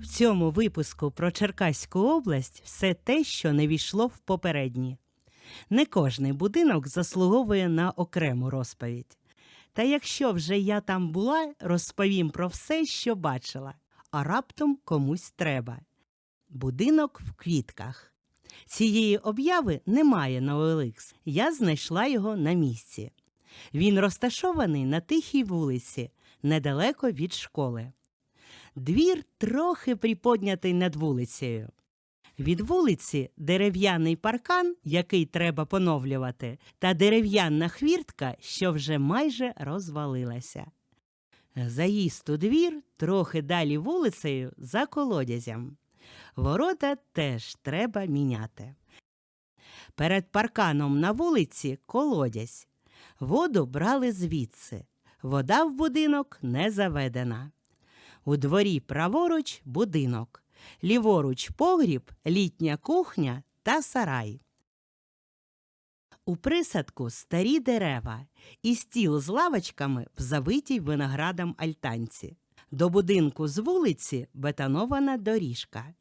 В цьому випуску про Черкаську область все те, що не війшло в попередні. Не кожний будинок заслуговує на окрему розповідь. Та якщо вже я там була, розповім про все, що бачила, а раптом комусь треба. Будинок в квітках. Цієї обяви немає на OLX. Я знайшла його на місці. Він розташований на тихій вулиці, недалеко від школи. Двір трохи приподнятий над вулицею. Від вулиці дерев'яний паркан, який треба поновлювати, та дерев'яна хвіртка, що вже майже розвалилася. Заїзд у двір трохи далі вулицею за колодязям. Ворота теж треба міняти. Перед парканом на вулиці колодязь. Воду брали звідси. Вода в будинок не заведена. У дворі праворуч будинок, ліворуч погріб, літня кухня та сарай. У присадку старі дерева і стіл з лавочками в завитій виноградом альтанці. До будинку з вулиці бетонована доріжка.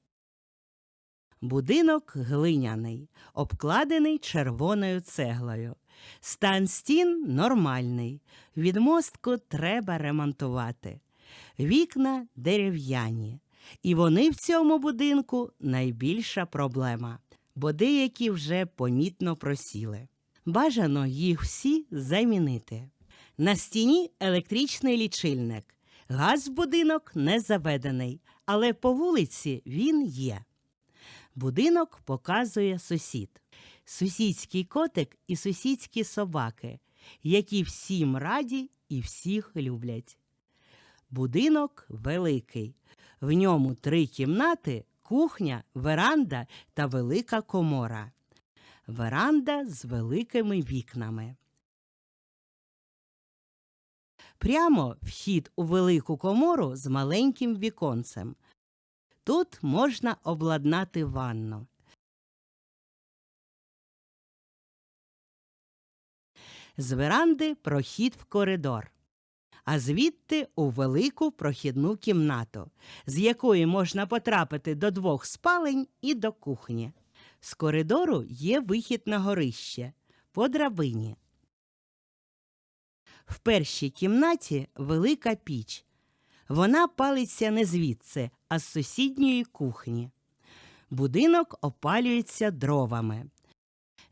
Будинок глиняний, обкладений червоною цеглою. Стан стін нормальний. Відмостку треба ремонтувати. Вікна дерев'яні. І вони в цьому будинку найбільша проблема, бо деякі вже помітно просіли. Бажано їх всі замінити. На стіні електричний лічильник. Газ в будинок не заведений, але по вулиці він є. Будинок показує сусід. Сусідський котик і сусідські собаки, які всім раді і всіх люблять. Будинок великий. В ньому три кімнати, кухня, веранда та велика комора. Веранда з великими вікнами. Прямо вхід у велику комору з маленьким віконцем. Тут можна обладнати ванну. З веранди прохід в коридор, а звідти у велику прохідну кімнату, з якої можна потрапити до двох спалень і до кухні. З коридору є вихід на горище по драбині. В першій кімнаті велика піч. Вона палиться не звідси, а з сусідньої кухні. Будинок опалюється дровами.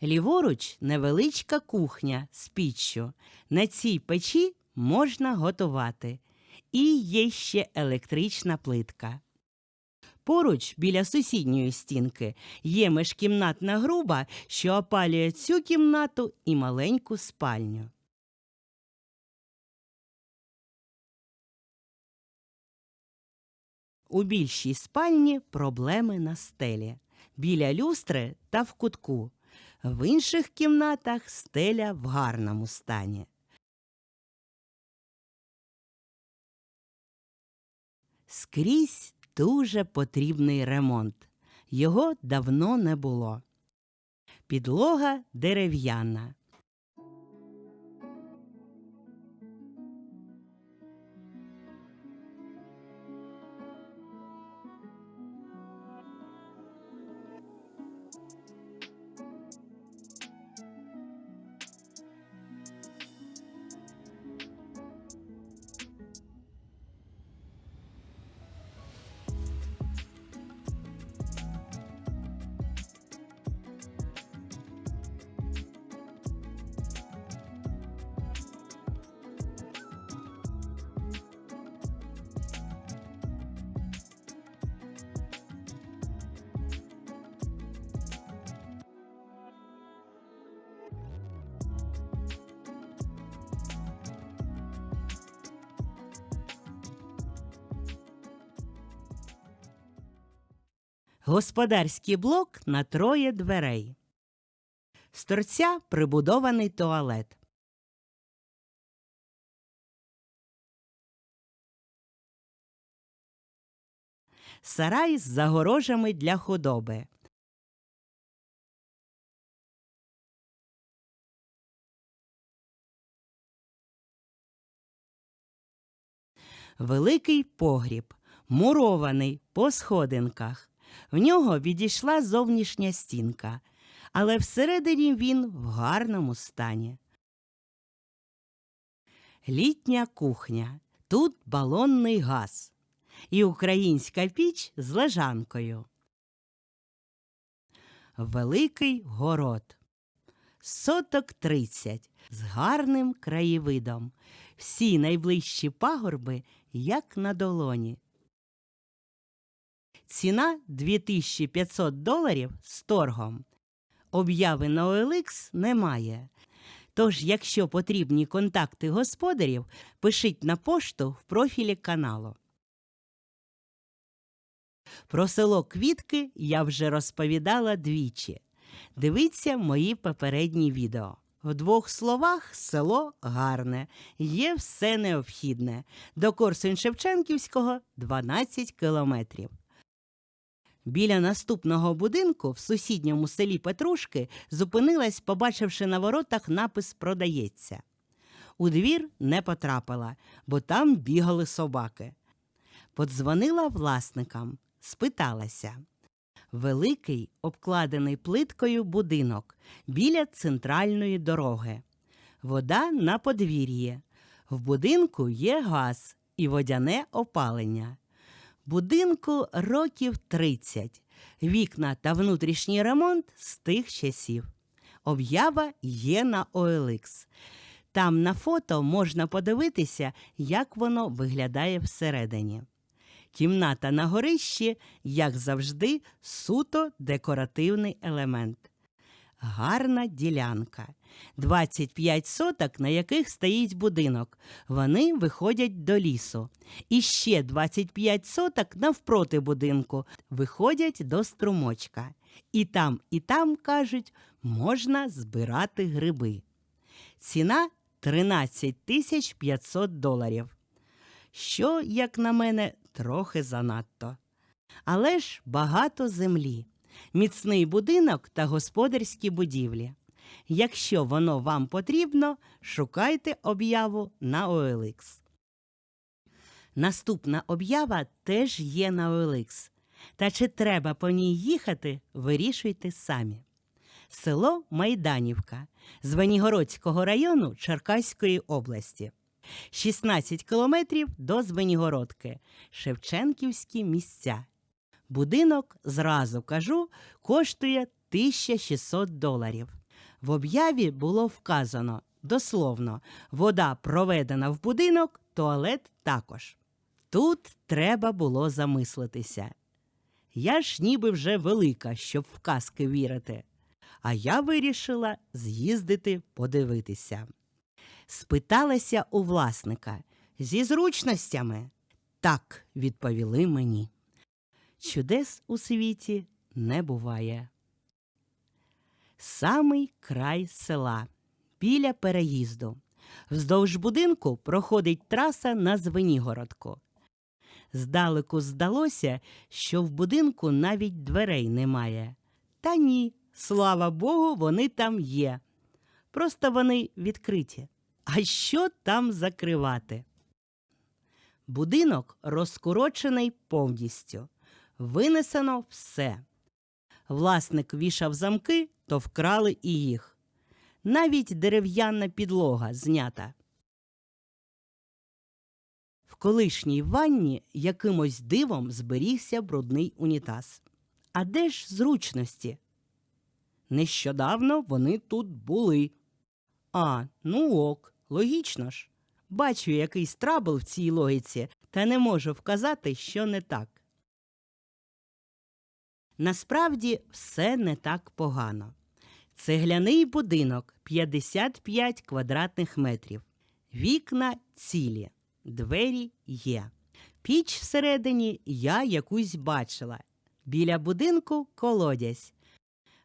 Ліворуч невеличка кухня з піччю. На цій печі можна готувати. І є ще електрична плитка. Поруч біля сусідньої стінки є міжкімнатна груба, що опалює цю кімнату і маленьку спальню. У більшій спальні проблеми на стелі, біля люстри та в кутку. В інших кімнатах стеля в гарному стані. Скрізь дуже потрібний ремонт. Його давно не було. Підлога дерев'яна. Господарський блок на троє дверей. З торця прибудований туалет. Сарай з загорожами для худоби. Великий погріб, мурований по сходинках. В нього відійшла зовнішня стінка, але всередині він в гарному стані. Літня кухня. Тут балонний газ і українська піч з лежанкою. Великий город. Соток тридцять з гарним краєвидом. Всі найближчі пагорби, як на долоні. Ціна 2500 доларів з торгом. Обяви на OLX немає. Тож, якщо потрібні контакти господарів, пишіть на пошту в профілі каналу. Про село Квітки я вже розповідала двічі. Дивіться мої попередні відео. В двох словах село гарне, є все необхідне. До Корсунь Шевченківського 12 кілометрів. Біля наступного будинку в сусідньому селі Петрушки зупинилась, побачивши на воротах напис Продається. У двір не потрапила, бо там бігали собаки. Подзвонила власникам, спиталася. Великий, обкладений плиткою будинок біля центральної дороги. Вода на подвір'ї. В будинку є газ і водяне опалення. Будинку років 30. Вікна та внутрішній ремонт з тих часів. Об'ява є на OLX. Там на фото можна подивитися, як воно виглядає всередині. Кімната на горищі, як завжди, суто декоративний елемент. Гарна ділянка. 25 соток, на яких стоїть будинок. Вони виходять до лісу. І ще 25 соток навпроти будинку виходять до струмочка. І там, і там, кажуть, можна збирати гриби. Ціна 13 тисяч 500 доларів. Що, як на мене, трохи занадто. Але ж багато землі, міцний будинок та господарські будівлі. Якщо воно вам потрібно, шукайте об'яву на OLX. Наступна об'ява теж є на OLX. Та чи треба по ній їхати, вирішуйте самі. Село Майданівка з Венігородського району Черкаської області. 16 кілометрів до Звенігородки, Шевченківські місця. Будинок, зразу кажу, коштує 1600 доларів. В об'яві було вказано дословно, вода проведена в будинок, туалет також. Тут треба було замислитися. Я ж ніби вже велика, щоб в казки вірити. А я вирішила з'їздити подивитися. Спиталася у власника зі зручностями. Так, відповіли мені. Чудес у світі не буває. Самий край села біля переїзду. Вздовж будинку проходить траса на Звенігородку. Здалеку здалося, що в будинку навіть дверей немає. Та ні, слава Богу, вони там є. Просто вони відкриті. А що там закривати? Будинок розкорочений повністю. Винесено все. Власник вішав замки, то вкрали і їх. Навіть дерев'яна підлога знята. В колишній ванні якимось дивом зберігся брудний унітаз. А де ж зручності? Нещодавно вони тут були. А, ну ок, логічно ж. Бачу якийсь трабл в цій логіці, та не можу вказати, що не так. Насправді все не так погано. Цегляний будинок 55 квадратних метрів. Вікна цілі, двері є. Піч всередині я якусь бачила. Біля будинку колодязь.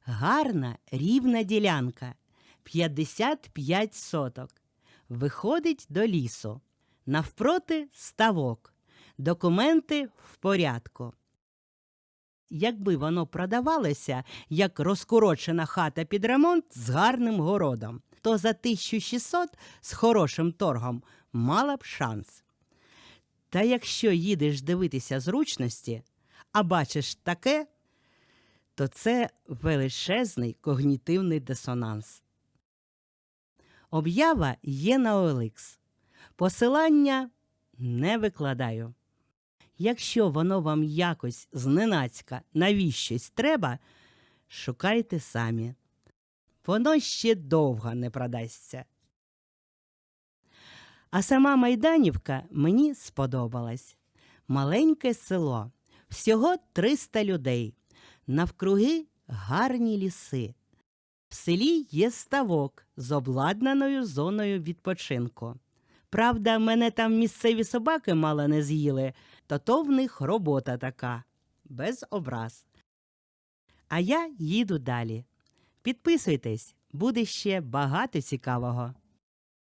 Гарна рівна ділянка 55 соток. Виходить до лісу. Навпроти ставок. Документи в порядку. Якби воно продавалося як розкорочена хата під ремонт з гарним городом, то за 1600 з хорошим торгом мала б шанс. Та якщо їдеш дивитися зручності, а бачиш таке, то це величезний когнітивний дисонанс. Об'ява є на OLX. Посилання не викладаю. Якщо воно вам якось зненацька навіщось треба, шукайте самі. Воно ще довго не продасться. А сама Майданівка мені сподобалась. Маленьке село, всього 300 людей, навкруги гарні ліси. В селі є ставок з обладнаною зоною відпочинку. Правда, мене там місцеві собаки мало не з'їли, то то в них робота така, без образ. А я їду далі. Підписуйтесь, буде ще багато цікавого.